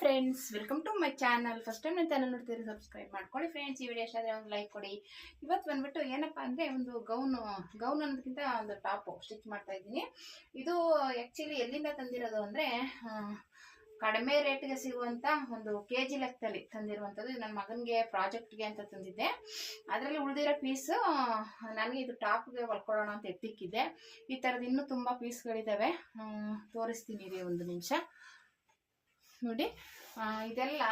Friends welcome to my channel first time ನನ್ನ channel ನೋಡ್ತೀರಿ subscribe ಮಾಡ್ಕೊಳ್ಳಿ ಫ್ರೆಂಡ್ಸ್ ಈ ವಿಡಿಯೋ ಇಷ್ಟ ಆದರೆ ಒಂದು ಲೈಕ್ ಕೊಡಿ. ಇವತ್ತು ಬಂದ್ಬಿಟ್ಟು ಏನಪ್ಪ ಅಂದರೆ ಒಂದು ಗೌನ್ ಗೌನ್ ಅನ್ನೋದಕ್ಕಿಂತ ಒಂದು ಟಾಪು ಸ್ಟಿಚ್ ಮಾಡ್ತಾ ಇದ್ದೀನಿ. ಇದು ಆ್ಯಕ್ಚುಲಿ ಎಲ್ಲಿಂದ ತಂದಿರೋದು ಅಂದರೆ ಕಡಿಮೆ ರೇಟ್ಗೆ ಸಿಗುವಂಥ ಒಂದು ಕೆ ಜಿ ಲೆಕ್ಕದಲ್ಲಿ ತಂದಿರುವಂಥದ್ದು. ನನ್ನ ಮಗನಿಗೆ ಪ್ರಾಜೆಕ್ಟ್ಗೆ ಅಂತ ತಂದಿದ್ದೆ. ಅದರಲ್ಲಿ ಉಳಿದಿರೋ ಪೀಸು ನನಗೆ ಇದು ಟಾಪ್ಗೆ ಹೊಲ್ಕೊಳ್ಳೋಣ ಅಂತ ಎತ್ತಿಕ್ಕಿದೆ ಈ ಥರದ್ದು ಇನ್ನೂ ತುಂಬ ಪೀಸ್ಗಳಿದ್ದಾವೆ ತೋರಿಸ್ತೀನಿ ರೀ ಒಂದು ನಿಮಿಷ. ನೋಡಿ. ಇದೆಲ್ಲ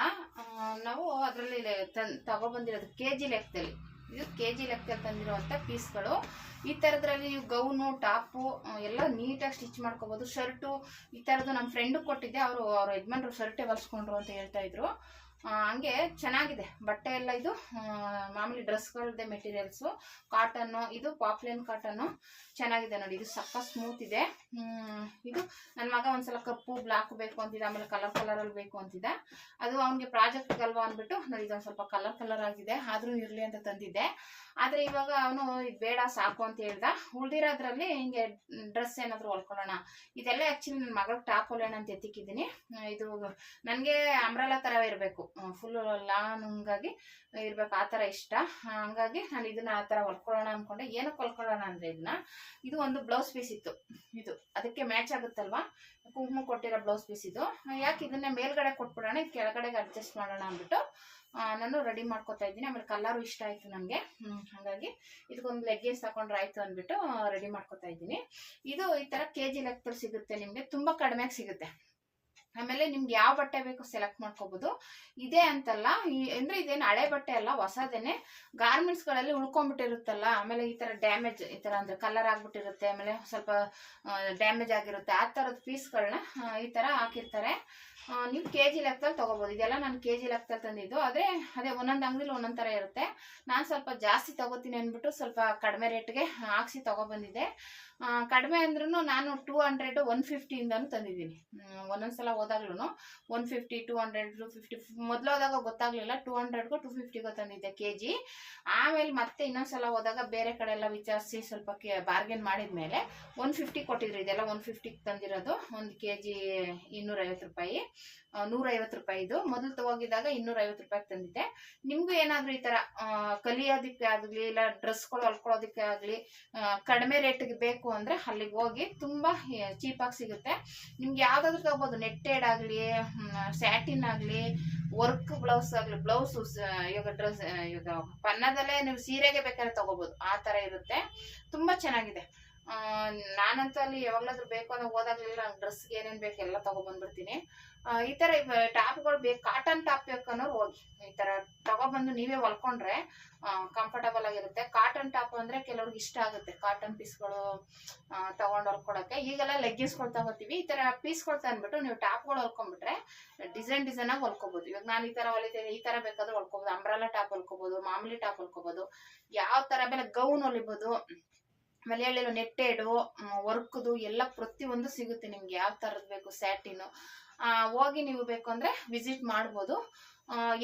ನಾವು ಅದರಲ್ಲಿ ತನ್, ತಗೊಬಂದಿರೋದು ಕೆ ಜಿ ಲೆಕ್ಕದಲ್ಲಿ. ಇದು ಕೆ ಜಿ ಲೆಕ್ಕದಲ್ಲಿ ತಂದಿರುವಂಥ ಪೀಸ್ಗಳು. ಈ ಥರದ್ರಲ್ಲಿ ಗೌನು, ಟಾಪು ಎಲ್ಲ ನೀಟಾಗಿ ಸ್ಟಿಚ್ ಮಾಡ್ಕೋಬೋದು. ಶರ್ಟು, ಈ ಥರದ್ದು ನಮ್ಮ ಫ್ರೆಂಡು ಕೊಟ್ಟಿದ್ದೆ. ಅವರು, ಅವ್ರ ಯಜಮಾನ್ರು ಶರ್ಟೇ ಹೊಲ್ಸ್ಕೊಂಡ್ರು ಅಂತ ಹೇಳ್ತಾ ಇದ್ರು. ಹಂಗೆ ಚೆನ್ನಾಗಿದೆ. ಬಟ್ಟೆ ಎಲ್ಲ ಇದು ಮಾಮೂಲಿ ಡ್ರೆಸ್ಗಳದ್ದೆ ಮೆಟೀರಿಯಲ್ಸು ಕಾಟನ್ನು ಇದು ಪಾಪ್ಲೇನ್ ಕಾಟನ್ನು ಚೆನ್ನಾಗಿದೆ ನೋಡಿ, ಇದು ಸಕ್ಕ ಸ್ಮೂತ್ ಇದೆ. ಇದು ನನ್ನ ಮಗ ಒಂದ್ಸಲ ಕಪ್ಪು ಬ್ಲಾಕ್ ಬೇಕು ಅಂತಿದೆ, ಆಮೇಲೆ ಕಲರ್ ಕಲರಲ್ಲಿ ಬೇಕು ಅಂತಿದೆ. ಅದು ಅವನಿಗೆ ಪ್ರಾಜೆಕ್ಟ್ ಅಲ್ವಾ ಅಂದ್ಬಿಟ್ಟು, ನೋಡಿ, ಇದೊಂದು ಸ್ವಲ್ಪ ಕಲರ್ ಕಲರ್ ಆಗಿದೆ. ಆದರೂ ಇರಲಿ ಅಂತ ತಂದಿದ್ದೆ. ಆದರೆ ಇವಾಗ ಅವನು, ಇದು ಬೇಡ, ಸಾಕು ಅಂತ ಹೇಳ್ದ. ಉಳ್ದಿರೋದ್ರಲ್ಲಿ ಹಿಂಗೆ ಡ್ರೆಸ್ ಏನಾದರೂ ಹೊಲ್ಕೊಳ್ಳೋಣ. ಇದೆಲ್ಲ ಆ್ಯಕ್ಚುಲಿ ನನ್ನ ಮಗಳಿಗೆ ಟಾಪ್ ಹೊಲೋಣ ಅಂತ ಎತ್ತಿಕ್ಕಿದ್ದೀನಿ. ಇದು ನನಗೆ ಅಂಬ್ರಲ್ಲ ಥರ ಇರಬೇಕು. ಫುಲ್ ಲಾಂಗಾಗಿ ಇರ್ಬೇಕು, ಆ ಥರ ಇಷ್ಟ. ಹಂಗಾಗಿ ನಾನು ಇದನ್ನ ಆ ಥರ ಹೊಲ್ಕೊಳ್ಳೋಣ ಅನ್ಕೊಂಡೆ. ಏನಕ್ಕೆ ಹೊಲ್ಕೊಳ್ಳೋಣ ಅಂದರೆ ಇದನ್ನ, ಇದು ಒಂದು ಬ್ಲೌಸ್ ಪೀಸ್ ಇತ್ತು. ಇದು, ಅದಕ್ಕೆ ಮ್ಯಾಚ್ ಆಗುತ್ತಲ್ವಾ? ಕುಂಕುಮ ಕೊಟ್ಟಿರೋ ಬ್ಲೌಸ್ ಪೀಸ್ ಇದು. ಯಾಕೆ ಇದನ್ನ ಮೇಲ್ಗಡೆ ಕೊಟ್ಬಿಡೋಣ ಕೆಳಗಡೆಗೆ ಅಡ್ಜಸ್ಟ್ ಮಾಡೋಣ ಅಂದ್ಬಿಟ್ಟು ನಾನು ರೆಡಿ ಮಾಡ್ಕೊತಾ ಇದ್ದೀನಿ. ಆಮೇಲೆ ಕಲರು ಇಷ್ಟ ಆಯಿತು ನನಗೆ ಹಾಗಾಗಿ ಇದಕ್ಕೊಂದು ಲೆಗ್ಗೇಸ್ ತಗೊಂಡ್ರೆ ಆಯಿತು ಅಂದ್ಬಿಟ್ಟು ರೆಡಿ ಮಾಡ್ಕೊತಾ ಇದ್ದೀನಿ. ಇದು ಈ ಥರ ಕೆ ಜಿ ಲೆಕ್ಕದಲ್ಲಿ ಸಿಗುತ್ತೆ ನಿಮಗೆ. ತುಂಬ ಕಡಿಮೆಗೆ ಸಿಗುತ್ತೆ. ಆಮೇಲೆ ನಿಮ್ಗೆ ಯಾವ ಬಟ್ಟೆ ಬೇಕು ಸೆಲೆಕ್ಟ್ ಮಾಡ್ಕೋಬಹುದು ಇದೇ ಅಂತಲ್ಲ ಅಂದ್ರೆ ಇದೇನು ಹಳೆ ಬಟ್ಟೆ ಅಲ್ಲ, ಹೊಸದೇನೆ. ಗಾರ್ಮೆಂಟ್ಸ್ಗಳಲ್ಲಿ ಉಳ್ಕೊಂಡ್ಬಿಟ್ಟಿರುತ್ತಲ್ಲ, ಆಮೇಲೆ ಈ ತರ ಡ್ಯಾಮೇಜ್ ಈ ತರ ಅಂದ್ರೆ ಕಲರ್ ಆಗ್ಬಿಟ್ಟಿರುತ್ತೆ, ಆಮೇಲೆ ಸ್ವಲ್ಪ ಡ್ಯಾಮೇಜ್ ಆಗಿರುತ್ತೆ, ಆ ಥರದ ಪೀಸ್ಗಳನ್ನ ಈ ತರ ಹಾಕಿರ್ತಾರೆ. ನೀವು ಕೆ ಜಿ ಲೆಕ್ಕದಲ್ಲಿ ತಗೋಬಹುದು ಇದೆಲ್ಲ ನಾನು ಕೆ ಜಿ ಲೆಕ್ಕದಲ್ಲಿ ತಂದಿದ್ದು. ಆದರೆ ಅದೇ ಒಂದೊಂದು ಅಂಗಡಿಲಿ ಒಂದೊಂದು ಥರ ಇರುತ್ತೆ. ನಾನು ಸ್ವಲ್ಪ ಜಾಸ್ತಿ ತಗೋತೀನಿ ಅಂದ್ಬಿಟ್ಟು ಸ್ವಲ್ಪ ಕಡಿಮೆ ರೇಟ್ಗೆ ಹಾಕ್ಸಿ ತಗೊಬಂದಿದ್ದೆ. ಕಡಿಮೆ ಅಂದ್ರೂ ನಾನು ಟೂ ಹಂಡ್ರೆಡ್ ಒನ್ ಫಿಫ್ಟಿಯಿಂದನೂ ತಂದಿದ್ದೀನಿ. ಒಂದೊಂದ್ಸಲ ಹೋದಾಗ್ಲೂ one fifty two hundred two fifty ಮೊದಲು ಹೋದಾಗ ಗೊತ್ತಾಗ್ಲಿಲ್ಲ ಟೂ ಹಂಡ್ರೆಡ್ಗೂ ಟು ಫಿಫ್ಟಿಗೂ ತಂದಿದ್ದೆ ಕೆ ಜಿ ಆಮೇಲೆ ಮತ್ತೆ ಇನ್ನೊಂದ್ಸಲ ಹೋದಾಗ ಬೇರೆ ಕಡೆ ಎಲ್ಲ ವಿಚಾರಿಸಿ ಸ್ವಲ್ಪ ಕೆ ಬಾರ್ಗೇನ್ ಮಾಡಿದ್ಮೇಲೆ ಒನ್ ಫಿಫ್ಟಿ ಕೊಟ್ಟಿದ್ರು, ಇದೆಲ್ಲ ಒನ್ ಫಿಫ್ಟಿಗೆ ತಂದಿರೋದು, ಒಂದು ಕೆ ಜಿ ಇನ್ನೂರೈವತ್ತು ರೂಪಾಯಿ. ನೂರೈವತ್ತು ರೂಪಾಯಿದು. ಮೊದಲು ತಗೋಗಿದ್ದಾಗ ಇನ್ನೂರೈವತ್ತು ರೂಪಾಯಿಗೆ ತಂದಿದ್ದೆ. ನಿಮ್ಗೂ ಏನಾದರೂ ಈ ಥರ ಕಲಿಯೋದಿಕ್ಕೆ ಆಗಲಿ, ಇಲ್ಲ ಡ್ರೆಸ್ಗಳು ಹೊಲ್ಕೊಳ್ಳೋದಕ್ಕೆ ಆಗಲಿ ಕಡಿಮೆ ರೇಟಿಗೆ ಬೇಕು ಅಂದರೆ ಅಲ್ಲಿಗೆ ಹೋಗಿ ತುಂಬ ಚೀಪಾಗಿ ಸಿಗುತ್ತೆ. ನಿಮ್ಗೆ ಯಾವುದಾದ್ರೂ ತಗೋಬೋದು. ನೆಟ್ಟೆಡ್ ಆಗಲಿ ಸ್ಯಾಟಿನ್ ಆಗಲಿ ವರ್ಕ್ ಬ್ಲೌಸ್ ಆಗಲಿ ಬ್ಲೌಸ್ ಇವಾಗ ಡ್ರೆಸ್ ಇವಾಗ ಪನ್ನದಲ್ಲೇ ನೀವು ಸೀರೆಗೆ ಬೇಕಾದ್ರೆ ತಗೋಬೋದು. ಆ ಥರ ಇರುತ್ತೆ. ತುಂಬ ಚೆನ್ನಾಗಿದೆ. ನಾನಂತೂ ಅಲ್ಲಿ ಯಾವಾಗ್ಲಾದ್ರೂ ಬೇಕು ಅಂದ್ರೆ ಹೋದಾಗಲೆಲ್ಲ ಡ್ರೆಸ್ಗೆ ಏನೇನ್ ಬೇಕು ಎಲ್ಲ ಬಂದ್ಬಿಡ್ತೀನಿ ಈ ಥರ ಟಾಪ್ಗಳು ಬೇಕು ಕಾಟನ್ ಟಾಪ್ ಬೇಕನ್ನೋರು ಹೋಗಿ, ಈ ತರ ತಗೊಬಂದು ನೀವೇ ಹೊಲ್ಕೊಂಡ್ರೆ ಕಂಫರ್ಟಬಲ್ ಆಗಿರುತ್ತೆ. ಕಾಟನ್ ಟಾಪ್ ಅಂದ್ರೆ ಕೆಲವ್ರಿಗೆ ಇಷ್ಟ ಆಗುತ್ತೆ. ಕಾಟನ್ ಪೀಸ್ಗಳು ತಗೊಂಡು ಹೊಲ್ಕೊಳಕ್ಕೆ. ಈಗೆಲ್ಲ ಲೆಗ್ಗಿನ್ಸ್ಗಳು ತಗೋತೀವಿ. ಈ ಥರ ಪೀಸ್ಗಳು ತಂದ್ಬಿಟ್ಟು ನೀವು ಟಾಪ್ಗಳು ಹೊಲ್ಕೊಂಡ್ಬಿಟ್ರೆ ಡಿಸೈನ್ ಡಿಸೈನ್ ಆಗಿ ಹೊಲ್ಕೋಬೋದು. ಇವಾಗ ನಾನು ಈ ತರ ಹೊಲಿತೇನೆ ಈ ತರ ಬೇಕಾದ್ರೆ ಹೊಲ್ಕೋಬಹುದು ಅಂಬ್ರಲ್ಲ ಟಾಪ್ ಹೊಲ್ಕೋಬೋದು, ಮಾಮೂಲಿ ಟಾಪ್ ಹೊಲ್ಕೋಬೋದು. ಯಾವ ತರ ಬೇರೆ ಗೌನ್ ಹೊಲಿಬೋದು. ಆಮೇಲೆ ನೆಟ್ಟೆಡು ವರ್ಕ್ದು ಎಲ್ಲ ಪ್ರತಿಯೊಂದು ಸಿಗುತ್ತೆ ನಿಮ್ಗೆ. ಯಾವ ಥರದ್ದು ಬೇಕು? ಸ್ಯಾಟಿನು. ಹೋಗಿ ನೀವು ಬೇಕು ಅಂದರೆ ವಿಸಿಟ್ ಮಾಡ್ಬೋದು.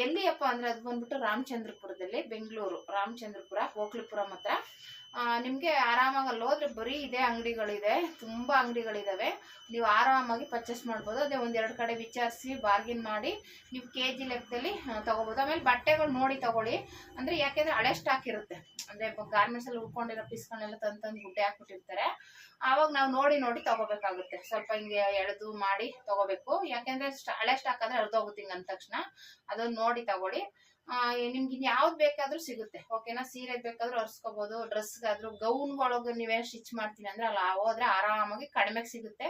ಎಲ್ಲಿಯಪ್ಪ ಅಂದರೆ ಅದು ಬಂದ್ಬಿಟ್ಟು ರಾಮಚಂದ್ರಪುರದಲ್ಲಿ, ಬೆಂಗಳೂರು. ರಾಮಚಂದ್ರಪುರ ಹೋಕ್ಲಿಪುರಂ ಹತ್ರ. ನಿಮಗೆ ಆರಾಮಾಗಿ ಅಲ್ಲಿ ಹೋದ್ರೆ ಬರೀ ಇದೇ ಅಂಗಡಿಗಳಿದೆ, ತುಂಬ ಅಂಗಡಿಗಳಿದಾವೆ. ನೀವು ಆರಾಮಾಗಿ ಪರ್ಚೇಸ್ ಮಾಡ್ಬೋದು. ಅದೇ ಒಂದೆರಡು ಕಡೆ ವಿಚಾರಿಸಿ ಬಾರ್ಗಿನ್ ಮಾಡಿ ನೀವು ಕೆ ಜಿ ಲೆಕ್ಕದಲ್ಲಿ ತಗೋಬಹುದು ಆಮೇಲೆ ಬಟ್ಟೆಗಳು ನೋಡಿ ತಗೊಳ್ಳಿ. ಅಂದರೆ ಯಾಕೆಂದರೆ ಹಳೆ ಸ್ಟಾಕ್ ಇರುತ್ತೆ. ಅಂದರೆ ಗಾರ್ಮೆಂಟ್ಸಲ್ಲಿ ಉಳ್ಕೊಂಡಿರೋ ಪೀಸ್ಗಳನ್ನೆಲ್ಲ ತಂದು ತಂದು ಗುಡ್ಡೆ ಹಾಕ್ಬಿಟ್ಟಿರ್ತಾರೆ. ಆವಾಗ ನಾವು ನೋಡಿ ನೋಡಿ ತಗೋಬೇಕಾಗುತ್ತೆ. ಸ್ವಲ್ಪ ಹಿಂಗೆ ಎಳೆದು ಮಾಡಿ ತಗೋಬೇಕು. ಯಾಕೆಂದರೆ ಹಳೆ ಸ್ಟಾಕ್ ಆದರೆ ಅರ್ಧೋಗುತ್ತೆ ಹಿಂಗೆ ಅಂದ ತಕ್ಷಣ. ಅದನ್ನ ನೋಡಿ ತಗೊಳ್ಳಿ. ನಿಮ್ಗೆ ಇನ್ ಯಾವ್ದು ಬೇಕಾದ್ರೂ ಸಿಗುತ್ತೆ ಓಕೆನಾ ಸೀರೆ ಬೇಕಾದ್ರೂ ಒರ್ಸ್ಕೋಬಹುದು ಡ್ರೆಸ್ಗಾದ್ರೂ ಗೌನ್ಗಳಿಗೆ ನೀವೇನು ಸ್ಟಿಚ್ ಮಾಡ್ತೀನಿ ಅಂದ್ರೆ ಅಲ್ಲಿ ಹೋದ್ರೆ ಆರಾಮಾಗಿ ಕಡಿಮೆ ಸಿಗುತ್ತೆ.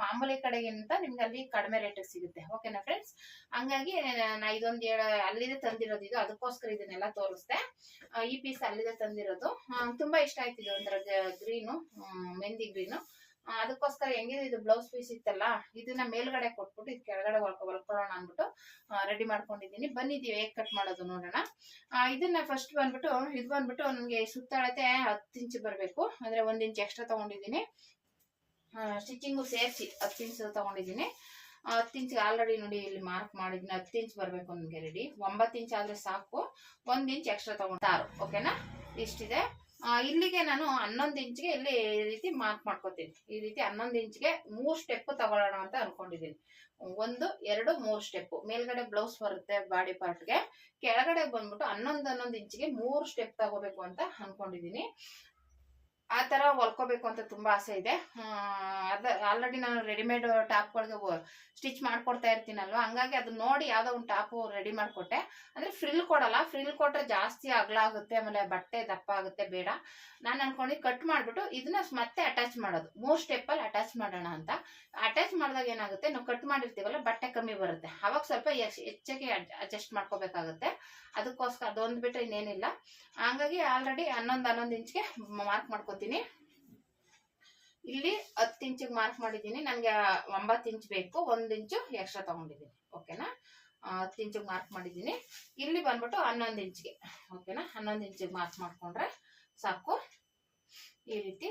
ಮಾಮೂಲಿ ಕಡೆಗಿಂತ ನಿಮ್ಗೆ ಅಲ್ಲಿ ಕಡಿಮೆ ರೇಟಿಗೆ ಸಿಗುತ್ತೆ ಓಕೆನಾ ಫ್ರೆಂಡ್ಸ್ ಹಂಗಾಗಿ, ನಾ ಇದೊಂದು ಅಲ್ಲಿದೆ ತಂದಿರೋದು ಇದು, ಅದಕ್ಕೋಸ್ಕರ ಇದನ್ನೆಲ್ಲ ತೋರಿಸ್ತೆ ಈ ಪೀಸ್ ಅಲ್ಲಿದೆ ತಂದಿರೋದು. ತುಂಬಾ ಇಷ್ಟ ಆಯ್ತು ಇದು ಒಂಥರ ಗ್ರೀನು ಮೆಹಂದಿ ಗ್ರೀನು ಅದಕ್ಕೋಸ್ಕರ ಹೆಂಗಿದೆ, ಇದು ಬ್ಲೌಸ್ ಪೀಸ್ ಇತ್ತಲ್ಲ, ಇದನ್ನ ಮೇಲ್ಗಡೆ ಕೊಟ್ಬಿಟ್ಟು ಇದು ಕೆಳಗಡೆ ಹೊಲ್ಕೊ ಹೊಲ್ಕೊಳ್ಳೋಣ ಅಂದ್ಬಿಟ್ಟು ರೆಡಿ ಮಾಡ್ಕೊಂಡಿದ್ದೀನಿ. ಬಂದಿದ್ದೀವಿ, ಹೇಗೆ ಕಟ್ ಮಾಡೋದು ನೋಡೋಣ. ಇದನ್ನ ಫಸ್ಟ್ ಬಂದ್ಬಿಟ್ಟು, ಇದು ಬಂದ್ಬಿಟ್ಟು ನನಗೆ ಸುತ್ತಳತೆ ಹತ್ತು ಇಂಚು ಬರಬೇಕು. ಅಂದರೆ ಒಂದು ಇಂಚ್ ಎಕ್ಸ್ಟ್ರಾ ತಗೊಂಡಿದ್ದೀನಿ. ಸ್ಟಿಚಿಂಗು ಸೇರಿಸಿ ಹತ್ತು ಇಂಚು ತಗೊಂಡಿದ್ದೀನಿ. ಹತ್ತು ಇಂಚ್ ಆಲ್ರೆಡಿ ನೋಡಿ ಇಲ್ಲಿ ಮಾರ್ಕ್ ಮಾಡಿದ್ನ, ಹತ್ತು ಇಂಚ್ ಬರಬೇಕು ನನಗೆ ರೆಡಿ ಒಂಬತ್ತು ಇಂಚ್ ಆದರೆ ಸಾಕು. ಒಂದು ಇಂಚ್ ಎಕ್ಸ್ಟ್ರಾ ತೊಗೊಂಡು ಆರು ಓಕೆನಾ ಇಷ್ಟಿದೆ. ಇಲ್ಲಿಗೆ ನಾನು ಹನ್ನೊಂದು ಇಂಚ್ಗೆ ಇಲ್ಲಿ ಈ ರೀತಿ ಮಾರ್ಕ್ ಮಾಡ್ಕೋತೀನಿ. ಈ ರೀತಿ ಹನ್ನೊಂದು ಇಂಚ್ಗೆ ಮೂರು ಸ್ಟೆಪ್ ತಗೊಳ್ಳೋಣ ಅಂತ ಅನ್ಕೊಂಡಿದ್ದೀನಿ. ಒಂದು, ಎರಡು, ಮೂರು ಸ್ಟೆಪ್ ಮೇಲ್ಗಡೆ ಬ್ಲೌಸ್ ಬರುತ್ತೆ ಬಾಡಿ ಪಾರ್ಟ್ಗೆ ಕೆಳಗಡೆ ಬಂದ್ಬಿಟ್ಟು ಹನ್ನೊಂದು ಹನ್ನೊಂದು ಇಂಚಿಗೆ ಮೂರು ಸ್ಟೆಪ್ ತಗೋಬೇಕು ಅಂತ ಅನ್ಕೊಂಡಿದೀನಿ ಆ ಥರ ಹೊಲ್ಕೋಬೇಕು ಅಂತ ತುಂಬಾ ಆಸೆ ಇದೆ. ಅದು ಆಲ್ರೆಡಿ ನಾನು ರೆಡಿಮೇಡ್ ಟಾಪ್ಗಳಿಗೆ ಸ್ಟಿಚ್ ಮಾಡಿಕೊಡ್ತಾ ಇರ್ತೀನಲ್ವ? ಹಂಗಾಗಿ ಅದನ್ನ ನೋಡಿ ಯಾವುದೋ ಒಂದು ಟಾಪು ರೆಡಿ ಮಾಡಿಕೊಟ್ಟೆ. ಅಂದ್ರೆ ಫ್ರಿಲ್ ಕೊಡಲ್ಲ ಫ್ರಿಲ್ ಕೊಟ್ಟರೆ ಜಾಸ್ತಿ ಅಗಲ ಆಗುತ್ತೆ, ಆಮೇಲೆ ಬಟ್ಟೆ ದಪ್ಪ ಆಗುತ್ತೆ, ಬೇಡ. ನಾನು ಅನ್ಕೊಂಡು ಕಟ್ ಮಾಡಿಬಿಟ್ಟು ಇದನ್ನ ಮತ್ತೆ ಅಟ್ಯಾಚ್ ಮಾಡೋದು. ಮೂರು ಸ್ಟೆಪ್ಪಲ್ಲಿ ಅಟ್ಯಾಚ್ ಮಾಡೋಣ ಅಂತ. ಅಟ್ಯಾಚ್ ಮಾಡಿದಾಗ ಏನಾಗುತ್ತೆ, ನಾವು ಕಟ್ ಮಾಡಿರ್ತೀವಲ್ಲ, ಬಟ್ಟೆ ಕಮ್ಮಿ ಬರುತ್ತೆ. ಅವಾಗ ಸ್ವಲ್ಪ ಹೆಚ್ಚಾಗಿ ಅಡ್ಜಸ್ಟ್ ಮಾಡ್ಕೋಬೇಕಾಗುತ್ತೆ. ಅದಕ್ಕೋಸ್ಕರ ಅದೊಂದು ಬಿಟ್ಟರೆ ಇನ್ನೇನಿಲ್ಲ. ಹಂಗಾಗಿ ಆಲ್ರೆಡಿ ಹನ್ನೊಂದು ಹನ್ನೊಂದು ಇಂಚ್ಗೆ ಮಾರ್ಕ್ ಮಾಡ್ಕೋತೀನಿ ಇಲ್ಲಿ ಹತ್ತು ಇಂಚಿಗೆ ಮಾರ್ಕ್ ಮಾಡಿದ್ದೀನಿ. ನನಗೆ ಒಂಬತ್ತು ಇಂಚ್ ಬೇಕು. ಒಂದು ಇಂಚು ಎಕ್ಸ್ಟ್ರಾ ತಗೊಂಡಿದ್ದೀನಿ. ಓಕೆನಾ ಹತ್ತು ಇಂಚಿಗೆ ಮಾರ್ಕ್ ಮಾಡಿದ್ದೀನಿ. ಇಲ್ಲಿ ಬಂದ್ಬಿಟ್ಟು ಹನ್ನೊಂದು ಇಂಚ್ಗೆ ಓಕೆನಾ ಹನ್ನೊಂದು ಇಂಚಿಗೆ ಮಾರ್ಕ್ ಮಾಡಿಕೊಂಡ್ರೆ ಸಾಕು. ಈ ರೀತಿ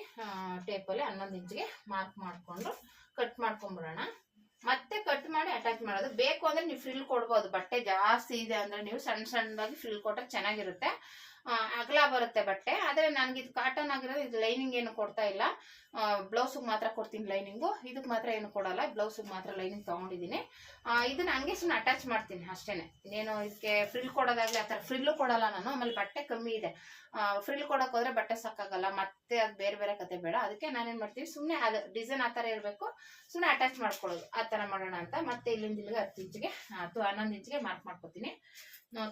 ಟೇಪಲ್ಲಿ ಹನ್ನೊಂದು ಇಂಚಿಗೆ ಮಾರ್ಕ್ ಮಾಡಿಕೊಂಡು ಕಟ್ ಮಾಡ್ಕೊಂಡ್ಬಿಡೋಣ. ಮತ್ತೆ ಕಟ್ ಮಾಡಿ ಅಟ್ಯಾಚ್ ಮಾಡೋದು. ಬೇಕು ಅಂದ್ರೆ ನೀವು ಫ್ರಿಲ್ ಕೊಡ್ಬೋದು. ಬಟ್ಟೆ ಜಾಸ್ತಿ ಇದೆ ಅಂದ್ರೆ ನೀವು ಸಣ್ಣ ಸಣ್ಣದಾಗಿ ಫ್ರಿಲ್ ಕೊಟ್ಟರೆ ಚೆನ್ನಾಗಿರುತ್ತೆ. ಅಗಲ ಬರುತ್ತೆ ಬಟ್ಟೆ. ಆದರೆ ನನಗೆ ಇದು ಕಾಟನ್ ಆಗಿರೋದು ಇದು ಲೈನಿಂಗ್ ಏನು ಕೊಡ್ತಾ ಇಲ್ಲ. ಬ್ಲೌಸಿಗೆ ಮಾತ್ರ ಕೊಡ್ತೀನಿ ಲೈನಿಂಗು ಇದಕ್ಕೆ ಮಾತ್ರ ಏನು ಕೊಡಲ್ಲ. ಬ್ಲೌಸಿಗೆ ಮಾತ್ರ ಲೈನಿಂಗ್ ತಗೊಂಡಿದ್ದೀನಿ. ಇದನ್ನ ಹಂಗೆ ಸುಮ್ಮನೆ ಅಟ್ಯಾಚ್ ಮಾಡ್ತೀನಿ ಅಷ್ಟೇ ಇನ್ನೇನು ಇದಕ್ಕೆ ಫ್ರಿಲ್ ಕೊಡೋದಾಗಲಿ ಆ ಥರ ಫ್ರಿಲ್ಲು ಕೊಡಲ್ಲ ನಾನು. ಆಮೇಲೆ ಬಟ್ಟೆ ಕಮ್ಮಿ ಇದೆ. ಫ್ರಿಲ್ ಕೊಡೋಕ್ಕೋದ್ರೆ ಬಟ್ಟೆ ಸಾಕಾಗಲ್ಲ. ಮತ್ತೆ ಅದು ಬೇರೆ ಬೇರೆ ಕತೆ ಬೇಡ. ಅದಕ್ಕೆ ನಾನೇನು ಮಾಡ್ತೀನಿ ಸುಮ್ಮನೆ ಅದು ಡಿಸೈನ್ ಆ ಥರ ಇರಬೇಕು. ಸುಮ್ಮನೆ ಅಟ್ಯಾಚ್ ಮಾಡ್ಕೊಳ್ಳೋದು. ಆ ಥರ ಮಾಡೋಣ ಅಂತ. ಮತ್ತೆ ಇಲ್ಲಿಂದ ಇಲ್ಲಿಗೆ ಹತ್ತು ಇಂಚಿಗೆ ಅಥವಾ ಹನ್ನೊಂದು ಇಂಚಿಗೆ ಮಾರ್ಕ್ ಮಾಡ್ಕೊತೀನಿ.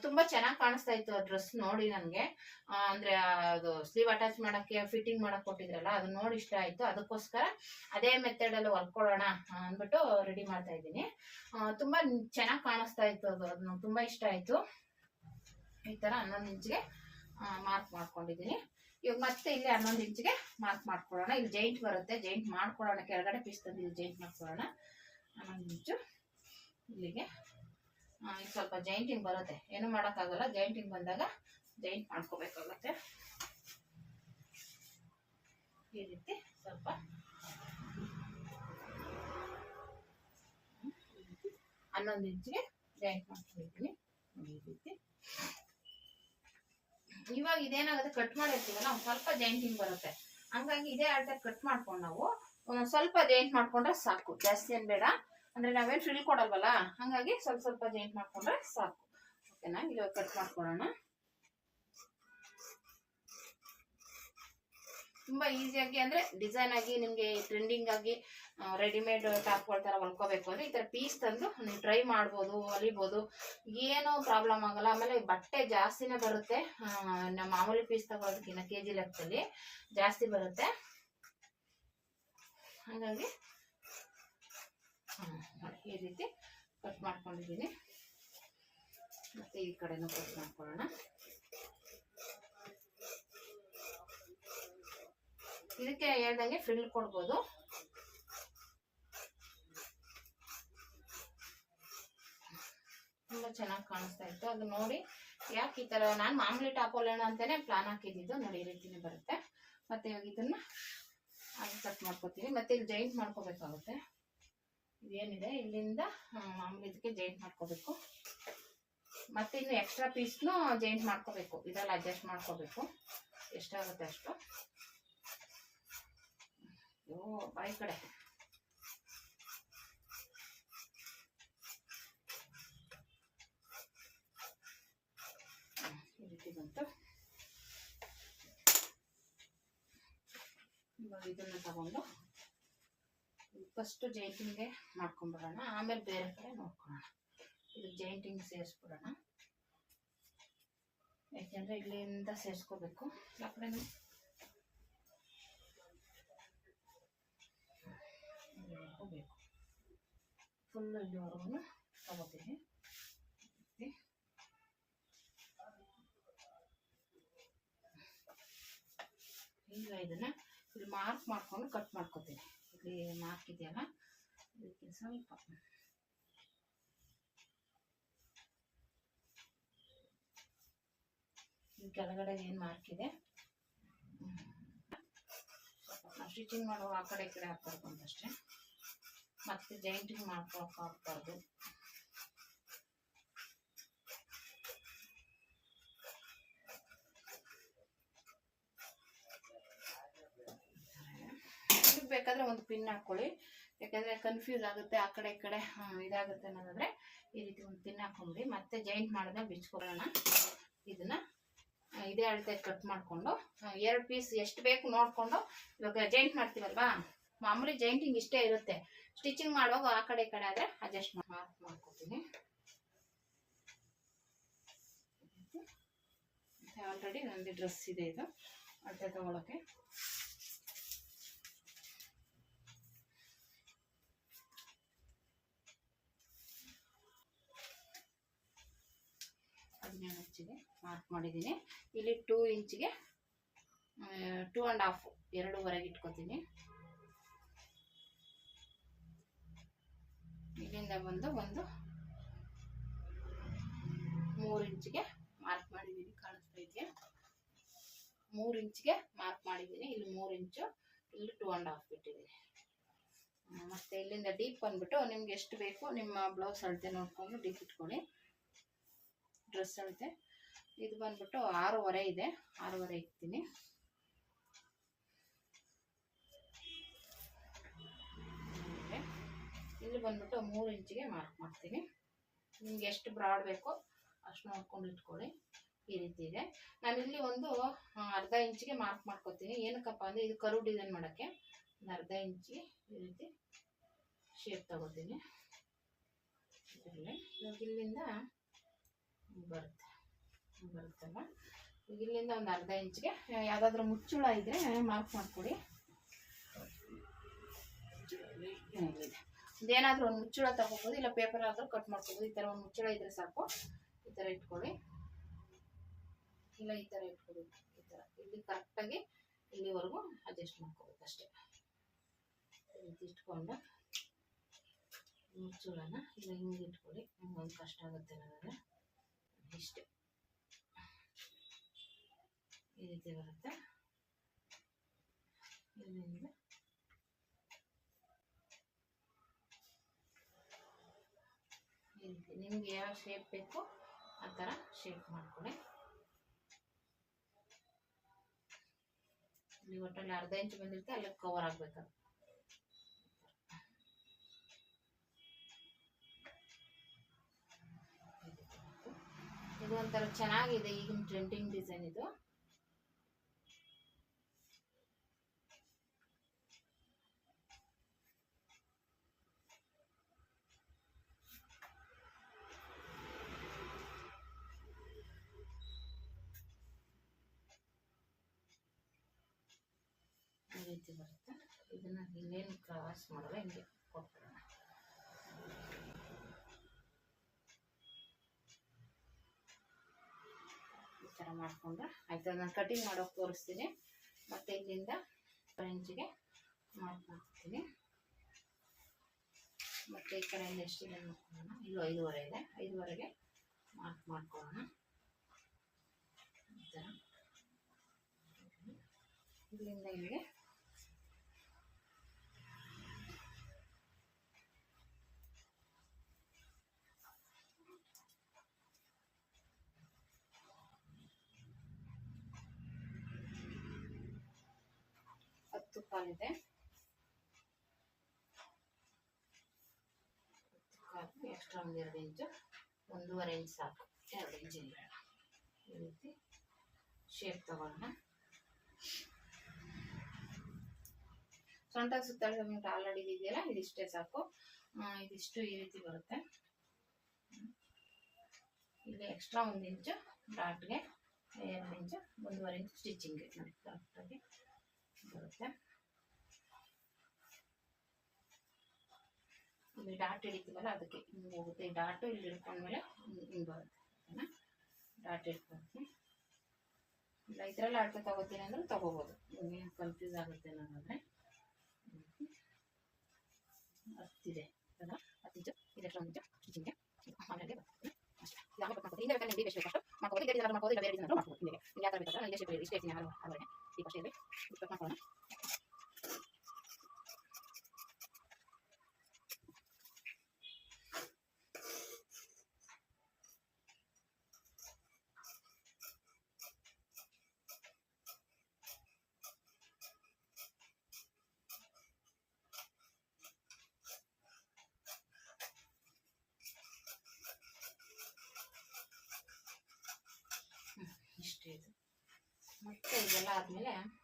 ತುಂಬಾ ಚೆನ್ನಾಗಿ ಕಾಣಿಸ್ತಾ ಇತ್ತು ಆ ಡ್ರೆಸ್ ನೋಡಿ ನನಗೆ. ಅಂದ್ರೆ ಅದು ಸ್ಲೀವ್ ಅಟ್ಯಾಚ್ ಮಾಡಕ್ಕೆ ಫಿಟ್ಟಿಂಗ್ ಮಾಡಕ್ ಕೊಟ್ಟಿದ್ರಲ್ಲ, ಅದು ನೋಡಿ ಇಷ್ಟ ಆಯ್ತು. ಅದಕ್ಕೋಸ್ಕರ ಅದೇ ಮೆಥಡ್ ಅಲ್ಲಿ ಹೊಲ್ಕೊಳ್ಳೋಣ ಅಂದ್ಬಿಟ್ಟು ರೆಡಿ ಮಾಡ್ತಾ ಇದ್ದೀನಿ. ತುಂಬಾ ಚೆನ್ನಾಗಿ ಕಾಣಿಸ್ತಾ ಇತ್ತು ಅದು. ಅದು ತುಂಬಾ ಇಷ್ಟ ಆಯ್ತು. ಈ ತರ ಹನ್ನೊಂದು ಇಂಚಿಗೆ ಮಾರ್ಕ್ ಮಾಡ್ಕೊಂಡಿದ್ದೀನಿ. ಇವಾಗ ಮತ್ತೆ ಇಲ್ಲಿ ಹನ್ನೊಂದು ಇಂಚಿಗೆ ಮಾರ್ಕ್ ಮಾಡ್ಕೊಳ್ಳೋಣ. ಇಲ್ಲಿ ಜೈಂಟ್ ಬರುತ್ತೆ. ಜೈಂಟ್ ಮಾಡ್ಕೊಳ್ಳೋಣ. ಕೆಳಗಡೆ ಪೀಸ್ ತಂದು ಇಲ್ಲಿ ಜೈಂಟ್ ಮಾಡ್ಕೊಳ್ಳೋಣ. ಹನ್ನೊಂದು ಇಂಚು ಇಲ್ಲಿಗೆ. ಇದು ಸ್ವಲ್ಪ ಜೈಂಟಿಂಗ್ ಬರುತ್ತೆ. ಏನು ಮಾಡೋಕ್ಕಾಗಲ್ಲ, ಜೈಂಟಿಂಗ್ ಬಂದಾಗ ಜೈಂಟ್ ಮಾಡ್ಕೋಬೇಕಾಗತ್ತೆ. ಈ ರೀತಿ ಸ್ವಲ್ಪ. ಹನ್ನೊಂದು ಇಂಚಿಗೆ ಜಾಯಿಂಟ್ ಮಾಡ್ಕೊಳ್ತೀನಿ ಈ ರೀತಿ. ಇವಾಗ ಇದೇನಾಗುತ್ತೆ, ಕಟ್ ಮಾಡಿರ್ತೀವಲ್ಲ ನಾವು ಸ್ವಲ್ಪ ಜೈಂಟಿಂಗ್ ಬರುತ್ತೆ. ಹಂಗಾಗಿ ಇದೇ ಅಳತೆ ಕಟ್ ಮಾಡ್ಕೊಂಡು ನಾವು, ಒಂದ್ ಸ್ವಲ್ಪ ಜೈಂಟ್ ಮಾಡ್ಕೊಂಡ್ರೆ ಸಾಕು. ಜಾಸ್ತಿ ಏನು ಬೇಡ. ಅಂದ್ರೆ ನಾವೇನ್ ಫ್ರಿಲ್ ಕೊಡಲ್ವಲ್ಲ, ಹಂಗಾಗಿ ಸ್ವಲ್ಪ ಸ್ವಲ್ಪ ಜಾಯಿಂಟ್ ಮಾಡ್ಕೊಂಡ್ರೆ ಸಾಕು. ಓಕೆನಾ ಇಲ್ಲಿ ಕಟ್ ಮಾಡ್ಕೊಳ್ಳೋಣ ತುಂಬಾ ಈಸಿಯಾಗಿ ಅಂದ್ರೆ ಡಿಸೈನ್ ಆಗಿ ನಿಮ್ಗೆ ಟ್ರೆಂಡಿಂಗ್ ಆಗಿ ರೆಡಿಮೇಡ್ ಟಾಪ್ಗಳ ತರ ಹೊಲ್ಕೋಬೇಕು ಅಂದ್ರೆ ಈ ತರ ಪೀಸ್ ತಂದು ನೀವು ಟ್ರೈ ಮಾಡ್ಬೋದು, ಹೊಲಿಬೋದು, ಏನೂ ಪ್ರಾಬ್ಲಮ್ ಆಗಲ್ಲ. ಆಮೇಲೆ ಬಟ್ಟೆ ಜಾಸ್ತಿನೇ ಬರುತ್ತೆ. ನಮ್ಮ ಮಾಮೂಲಿ ಪೀಸ್ ತಗೊಳೋದಕ್ಕಿಂತ ಕೆ ಜಿ ಲೆಕ್ಕದಲ್ಲಿ ಜಾಸ್ತಿ ಬರುತ್ತೆ. ಹಾಗಾಗಿ ಈ ರೀತಿ ಕಟ್ ಮಾಡ್ಕೊಂಡಿದ್ದೀನಿ. ಮತ್ತೆ ಈ ಕಡೆನೂ ಕಟ್ ಮಾಡ್ಕೊಳ್ಳೋಣ. ಇದಕ್ಕೆ ಹೇಳ್ದಂಗೆ ಫ್ರಿಲ್ ಕೊಡ್ಬೋದು. ತುಂಬಾ ಚೆನ್ನಾಗಿ ಕಾಣಿಸ್ತಾ ಇತ್ತು. ಅದು ನೋಡಿ ಯಾಕೆ ಈ ತರ ನಾನು ಮಾಮೂಲಿ ಟಾಪ್ ಹೊಲೋಣ ಅಂತಾನೆ ಪ್ಲಾನ್ ಹಾಕಿದ್ದು. ನೋಡಿ ಈ ರೀತಿನೇ ಬರುತ್ತೆ. ಮತ್ತೆ ಇವಾಗ ಇದನ್ನ ಹಾಗೆ ಕಟ್ ಮಾಡ್ಕೊತೀನಿ ಮತ್ತೆ ಇಲ್ಲಿ ಜಾಯಿಂಟ್ ಮಾಡ್ಕೋಬೇಕಾಗುತ್ತೆ. ಇದೇನಿದೆ? ಇಲ್ಲಿಂದ ಮಾಮೂಲಿ ಇದಕ್ಕೆ ಜೈಂಟ್ ಮಾಡ್ಕೋಬೇಕು. ಮತ್ತೆ ಇನ್ನು ಎಕ್ಸ್ಟ್ರಾ ಪೀಸ್ನು ಜೈಂಟ್ ಮಾಡ್ಕೋಬೇಕು. ಇದೆಲ್ಲ ಅಡ್ಜಸ್ಟ್ ಮಾಡ್ಕೋಬೇಕು. ಎಷ್ಟಾಗುತ್ತೆ ಅಷ್ಟು? ಓ ಬಾಯ್ ಕಡೆ. ಈ ಬಂತು. ಇದನ್ನ ತಗೊಂಡು ಫಸ್ಟ್ ಜೈಂಟಿಂಗ್ಗೆ ಮಾಡ್ಕೊಂಡ್ಬಿಡೋಣ. ಆಮೇಲೆ ಬೇರೆ ಕಡೆ ನೋಡ್ಕೊಳೋಣ. ಇದು ಜೈಂಟಿಂಗ್ ಸೇರಿಸ್ಬಿಡೋಣ. ಯಾಕೆಂದ್ರೆ ಇಲ್ಲಿಂದ ಸೇರಿಸ್ಕೋಬೇಕು. ಆ ಕಡೆನೂ. ಬೇಕು ಇಲ್ಲಿವರೆಗೂ ತಗೋತೀನಿ. ಈಗ ಇದನ್ನ ಇಲ್ಲಿ ಮಾರ್ಕ್ ಮಾಡ್ಕೊಂಡು ಕಟ್ ಮಾಡ್ಕೊತೀನಿ. ಇಲ್ಲಿ ಮಾರ್ಕ್ ಇದೆಯಲ್ಲ? ಇದಕ್ಕೆ ಸ್ವಲ್ಪ. ಕೆಳಗಡೆ ಏನು ಮಾರ್ಕಿದೆ ಸ್ಟಿಚಿಂಗ್ ಮಾಡುವಾಗ ಆ ಕಡೆ ಈ ಕಡೆ ಹಾಕ್ಬಾರ್ದು ಅಂತಷ್ಟೇ ಮತ್ತೆ ಜೈಂಟಿಂಗ್ ಮಾಡ್ಕೊಳಕ್ಕೆ ಆಗ್ಬಾರ್ದು. ಬೇಕಾದ್ರೆ ಒಂದು ಪಿನ್ ಹಾಕ್ಕೊಳ್ಳಿ ಯಾಕಂದರೆ ಕನ್ಫ್ಯೂಸ್ ಆಗುತ್ತೆ ಆ ಕಡೆ ಈ ಕಡೆ ಇದಾಗುತ್ತೆ ಅನ್ನೋದಾದ್ರೆ ಈ ರೀತಿ ಒಂದು ಪಿನ್ ಹಾಕೊಂಡ್ಬಿಡಿ ಮತ್ತೆ ಜಾಯಿಂಟ್ ಮಾಡಿದಾಗ ಬಿಚ್ಕೊಳ್ಳೋಣ. ಇದನ್ನ ಇದೇ ಅಳತೆ ಕಟ್ ಮಾಡಿಕೊಂಡು ಎರಡು ಪೀಸ್ ಎಷ್ಟು ಬೇಕು ನೋಡಿಕೊಂಡು ಇವಾಗ ಜಾಯಿಂಟ್ ಮಾಡ್ತೀವಲ್ವಾ? ಮಾಮೂಲಿ ಜಾಯಿಂಟಿಂಗ್ ಇಷ್ಟೇ ಇರುತ್ತೆ. ಸ್ಟಿಚಿಂಗ್ ಮಾಡುವಾಗ ಆ ಕಡೆ ಕಡೆ ಆದರೆ ಅಡ್ಜಸ್ಟ್ ಮಾಡ್ಕೊತೀನಿ. ಆಲ್ರೆಡಿ ನಂದು ಡ್ರೆಸ್ ಇದೆ ಇದು. ಅಳತೆ ತಗೊಳಕ್ಕೆ. ಇಂಚಿಗೆ ಮಾರ್ಕ್ ಮಾಡಿದ್ದೀನಿ. ಇಲ್ಲಿ ಟೂ ಇಂಚಿಗೆ ಟೂ ಆ್ಯಂಡ್ ಹಾಫ್ ಎರಡೂವರೆಗೆ ಇಟ್ಕೋತೀನಿ. ಇಲ್ಲಿಂದ ಬಂದು ಒಂದು ಮೂರು ಇಂಚಿಗೆ ಮಾರ್ಕ್ ಮಾಡಿದ್ದೀನಿ, ಕಾಣಿಸ್ತಾ ಇದೆಯಾ? ಮೂರು ಇಂಚಿಗೆ ಮಾರ್ಕ್ ಮಾಡಿದ್ದೀನಿ, ಇಲ್ಲಿ ಮೂರು ಇಂಚು ಇಲ್ಲಿ ಟೂ ಆ್ಯಂಡ್ ಹಾಫ್ ಬಿಟ್ಟಿದ್ದೀನಿ ಮತ್ತು ಇಲ್ಲಿಂದ ಡೀಪ್ ಬಂದ್ಬಿಟ್ಟು ನಿಮ್ಗೆ ಎಷ್ಟು ಬೇಕು, ನಿಮ್ಮ ಬ್ಲೌಸ್ ಅಳತೆ ನೋಡ್ಕೊಂಡು ಡೀಪ್ ಇಟ್ಕೊಳ್ಳಿ. ಡ್ರೆಸ್ ಐತೆ ಇದು ಬಂದ್ಬಿಟ್ಟು ಆರೂವರೆ ಇದೆ. ಆರೂವರೆ ಇಕ್ತೀನಿ. ಇಲ್ಲಿ ಬಂದ್ಬಿಟ್ಟು ಮೂರು ಇಂಚಿಗೆ ಮಾರ್ಕ್ ಮಾಡ್ತೀನಿ. ನಿಮ್ಗೆ ಎಷ್ಟು ಬ್ರಾಡ್ ಬೇಕೋ ಅಷ್ಟು ನೋಡ್ಕೊಂಡು ಇಟ್ಕೊಳ್ಳಿ. ಈ ರೀತಿ ಇದೆ. ನಾನು ಇಲ್ಲಿ ಒಂದು ಅರ್ಧ ಇಂಚಿಗೆ ಮಾರ್ಕ್ ಮಾಡ್ಕೊತೀನಿ. ಏನಕ್ಕಪ್ಪ ಅಂದರೆ ಇದು ಕರು ಡಿಸೈನ್ ಮಾಡೋಕ್ಕೆ. ಅರ್ಧ ಇಂಚಿಗೆ ಈ ರೀತಿ ಶೇಪ್ ತಗೋತೀನಿ. ಇಲ್ಲಿಂದ ಬರುತ್ತೆ. ಬರುತ್ತಲ್ಲ? ಇಲ್ಲಿಂದ ಒಂದು ಅರ್ಧ ಇಂಚಿಗೆ, ಯಾವುದಾದ್ರೂ ಮುಚ್ಚುಳ ಇದ್ದರೆ ಮಾರ್ಕ್ ಮಾಡ್ಕೊಡಿ. ಇದೇನಾದರೂ ಒಂದು ಮುಚ್ಚುಳ ತಗೋಬೋದು, ಇಲ್ಲ ಪೇಪರ್ ಆದ್ರೂ ಕಟ್ ಮಾಡ್ಕೋಬೋದು. ಈ ಥರ ಒಂದು ಮುಚ್ಚುಳ ಇದ್ರೆ ಸಾಕು. ಈ ಥರ ಇಟ್ಕೊಳ್ಳಿ. ಇಲ್ಲ ಈ ಥರ ಇಟ್ಕೊಳ್ಳಿ. ಈ ಥರ ಇಲ್ಲಿ ಕರೆಕ್ಟಾಗಿ ಇಲ್ಲಿವರೆಗೂ ಅಡ್ಜಸ್ಟ್ ಮಾಡ್ಕೋಬೇಕು ಅಷ್ಟೇ. ಇಟ್ಕೊಂಡು ಮುಚ್ಚುಳನ, ಇಲ್ಲ ಹಿಂಗೆ ಇಟ್ಕೊಳ್ಳಿ. ಒಂದು ಕಷ್ಟ ಆಗುತ್ತೆ ನನಗೆ. ಇಷ್ಟೇ ಈ ರೀತಿ ಬರುತ್ತೆ ಇಲ್ಲಿಂದ ಈ ರೀತಿ ನಿಮ್ಗೆ ಯಾವ ಶೇಪ್ ಬೇಕು ಆ ಥರ ಶೇಪ್ ಮಾಡ್ಕೊಳ್ಳಿ ಇಲ್ಲಿ ಒಟ್ಟಲ್ಲಿ ಅರ್ಧ ಇಂಚು ಬಂದಿರುತ್ತೆ ಅಲ್ಲಿ ಕವರ್ ಆಗ್ಬೇಕು ಇದು ಒಂಥರ ಚೆನ್ನಾಗಿದೆ ಈಗಿನ ಟ್ರೆಂಡಿಂಗ್ ಡಿಸೈನ್ ಇದು. ಬರುತ್ತೆ. ಇದನ್ನ ಇನ್ನೇನು ಕ್ರಾಸ್ ಮಾಡಲ್ಲ ಹಿಂಗೆ ಕೊಟ್ಬಿಡೋಣ ಈ ಥರ ಮಾಡಿಕೊಂಡು ಆಯ್ತು, ನಾನು ಕಟಿಂಗ್ ಮಾಡೋಕೆ ತೋರಿಸ್ತೀನಿ. ಮತ್ತು ಇಲ್ಲಿಂದ ಫ್ರೆಂಚ್ಗೆ ಮಾಡ್ತೀನಿ ಮತ್ತು ಈ ಕಡೆಯಿಂದ ಎಷ್ಟಿದೆ ನೋಡ್ಕೊಳ್ಳೋಣ. ಇದು ಐದುವರೆ ಇದೆ. ಐದುವರೆಗೆ ಮಾರ್ಕ್ ಮಾಡ್ಕೊಳ್ಳೋಣ. ಇಲ್ಲಿಂದ ಇಲ್ಲಿಗೆ ಕಾಲಿದೆ ಎಕ್ಸ್ಟ್ರಾ ಒಂದು ಎರಡು ಇಂಚು, ಒಂದೂವರೆ ಇಂಚ್ ಸಾಕು. ಎರಡು ಇಂಚ್ ಈ ರೀತಿ ಶೇಪ್ ತಗೊಳ್ಳೋಣ ಸೊಂಟ ಸುತ್ತಾಡಿ ಸಮೇತ ಆಲ್ರೆಡಿ ಇದೆಯಲ್ಲ, ಇದಿಷ್ಟೇ ಸಾಕು. ಇದಿಷ್ಟು ಈ ರೀತಿ ಬರುತ್ತೆ. ಇಲ್ಲಿ ಎಕ್ಸ್ಟ್ರಾ ಒಂದು ಇಂಚು ಡಾಟ್ಗೆ ಎರಡು ಇಂಚು, ಒಂದೂವರೆ ಇಂಚು ಸ್ಟಿಚಿಂಗ್ ಕರೆಕ್ಟಾಗಿ ಬರುತ್ತೆ. ಇಲ್ಲಿ ಡಾಟ್ ಹಿಡಿತೀವಲ್ಲ ಅದಕ್ಕೆ ಹಿಂಗೆ ಹೋಗುತ್ತೆ. ಡಾಟು ಇಲ್ಲಿ ಹಿಡ್ಕೊಂಡ್ಮೇಲೆ ಹಿಂಗೆ ಬರುತ್ತೆ. ಡಾಟ್ ಹಿಡ್ಕೊಂಡು ಇಲ್ಲ ಇದರಲ್ಲಿ ಅಳತೆ ತಗೋತೀನಿ ಅಂದ್ರೆ ತಗೋಬೋದು. ನಿಮಗೆ ಕನ್ಫ್ಯೂಸ್ ಆಗುತ್ತೆ ಅನ್ನೋದಾದ್ರೆ. ಹತ್ತಿದೆ ಅಲ್ಲ ಹತ್ತಿಂಚು ಇದೆಷ್ಟು ಒಂದು ಇಂಚು ಸ್ಟಿಚಿಂಗ್ಗೆ ಆಮೇಲೆ ಬರ್ತದೆ. ಅಷ್ಟೇ. ಕಟ್ ಮಾಡ್ಕೊತೀನಿ ಹಿಂದೆ ಬೇಕಾದ್ರೆ ಎಷ್ಟು ಬೇಕಷ್ಟು ಮಾಡ್ಕೊಬೋದು. ಏನಾದ್ರು ಮಾಡ್ಬೋದು ಇಲ್ಲ, ಬೇರೆ ಏನಾದ್ರು ನಿಮಗೆ ನಿಮ್ಗೆ ಯಾವ ಥರ ಬೇಕಾದ್ರೆ ನನಗೆ ಇಷ್ಟೇ ಇರ್ತೀನಿ ಆರೂವರೆ ಈ ಕಟ್ ಮಾಡ್ಕೊಳ್ಳೋಣ ಇಷ್ಟೇ ಇದು ಮತ್ತೆ ಇದೆಲ್ಲ ಆದಮೇಲೆ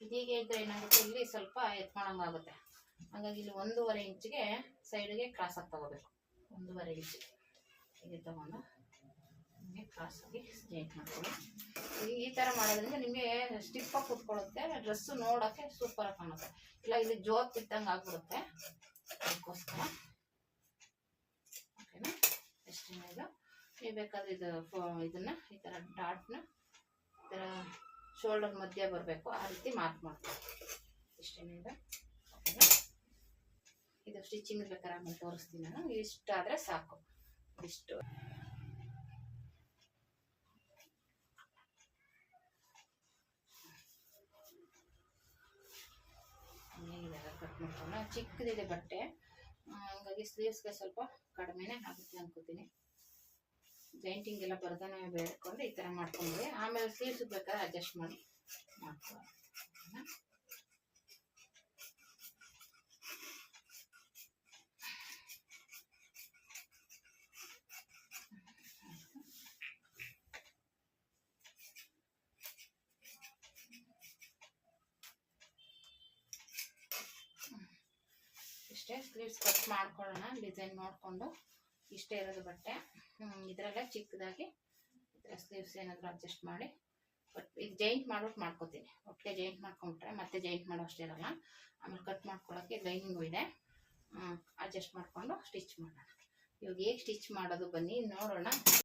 ಇದೀಗೆ ಇದ್ರೆ ಏನಾಗುತ್ತೆ ಇಲ್ಲಿ ಸ್ವಲ್ಪ ಎತ್ಕೊಂಡಂಗಾಗುತ್ತೆ ಹಾಗಾಗಿ ಇಲ್ಲಿ ಒಂದೂವರೆ ಇಂಚಿಗೆ ಸೈಡ್ಗೆ ಕ್ರಾಸಾಗಿ ತಗೋಬೇಕು. ಒಂದೂವರೆ ಇಂಚ್. ಇದು ತಗೊಂಡು ನಿಮಗೆ ಕ್ರಾಸಾಗಿ ಜಾಯಿಂಟ್ ಮಾಡ್ಕೊಳ್ಳಿ. ಈ- ಥರ ಮಾಡೋದ್ರಿಂದ ನಿಮಗೆ ಸ್ಟಿಪ್ಪಾಗಿ ಕೂತ್ಕೊಳ್ಳುತ್ತೆ ಡ್ರೆಸ್ಸು ನೋಡೋಕ್ಕೆ ಸೂಪರಾಗಿ ಕಾಣುತ್ತೆ. ಇಲ್ಲ, ಇಲ್ಲಿ ಜೋತ್ ಇದ್ದಂಗೆ ಆಗ್ಬಿಡುತ್ತೆ. ಅದಕ್ಕೋಸ್ಕರ. ಓಕೆನಾ ಎಷ್ಟು ನೀವು ಬೇಕಾದ್ರೆ ಇದು ಇದನ್ನ, ಈ ಥರ ಡಾಟ್ನ ಥರ ಶೋಲ್ಡರ್ ಮಧ್ಯೆ ಬರಬೇಕು. ಆ ರೀತಿ ಮಾರ್ಕ್ ಮಾಡ್ತೀನಿ ಇಷ್ಟೇನಿಂದ ಇದೆ ಸ್ಟಿಚಿಂಗ್ ಬೇಕಾದ್ರೆ ಆಮೇಲೆ ತೋರಿಸ್ತೀನಿ ನಾನು. ಇಷ್ಟಾದರೆ ಸಾಕು. ಇಷ್ಟು. ಕಟ್ ಮಾಡ್ಕೊಂಡು ಚಿಕ್ಕದಿದೆ ಬಟ್ಟೆ. ಹಾಗಾಗಿ ಹಂಗಾಗಿ ಸ್ಲೀವ್ಸ್ಗೆ ಸ್ವಲ್ಪ ಕಡಿಮೆನೇ ಆಗುತ್ತೆ ಅನ್ಕೋತೀನಿ. ಜೈಂಟಿಂಗ್ ಎಲ್ಲ ಬರ್ದಾನೆ ಬೇಡ್ಕೊಂಡು ಈ ಥರ ಮಾಡ್ಕೊಂಡ್ವಿ ಆಮೇಲೆ ಸ್ಲೀವ್ಸ್ ಬೇಕಾದ್ರೆ ಅಡ್ಜಸ್ಟ್ ಮಾಡಿ? ಇಷ್ಟೇ ಕಟ್ ಮಾಡ್ಕೊಳ್ಳೋಣ ಡಿಸೈನ್ ನೋಡಿಕೊಂಡು ಇಷ್ಟೇ ಇರೋದು ಬಟ್ಟೆ. ಇದರಲ್ಲೇ ಚಿಕ್ಕದಾಗಿ ಸ್ಲೀವ್ಸ್ ಏನಾದರೂ ಅಡ್ಜಸ್ಟ್ ಮಾಡಿ, ಬಟ್ ಇದು ಜಾಯಿಂಟ್ ಮಾಡ್ಬಿಟ್ಟು ಮಾಡ್ಕೋತೀನಿ. ಒಟ್ಟಿಗೆ ಜಾಯಿಂಟ್ ಮಾಡ್ಕೊಂಬಿಟ್ರೆ ಮತ್ತೆ ಜಾಯಿಂಟ್ ಮಾಡೋ ಅಷ್ಟೇ ಇರಲ್ಲ. ಆಮೇಲೆ ಕಟ್ ಮಾಡ್ಕೊಳ್ಳೋಕ್ಕೆ ಲೈನಿಂಗು ಇದೆ. ಅಡ್ಜಸ್ಟ್ ಮಾಡಿಕೊಂಡು ಸ್ಟಿಚ್ ಮಾಡೋಣ. ಇವಾಗ ಹೇಗೆ ಸ್ಟಿಚ್ ಮಾಡೋದು ಬನ್ನಿ, ನೋಡೋಣ.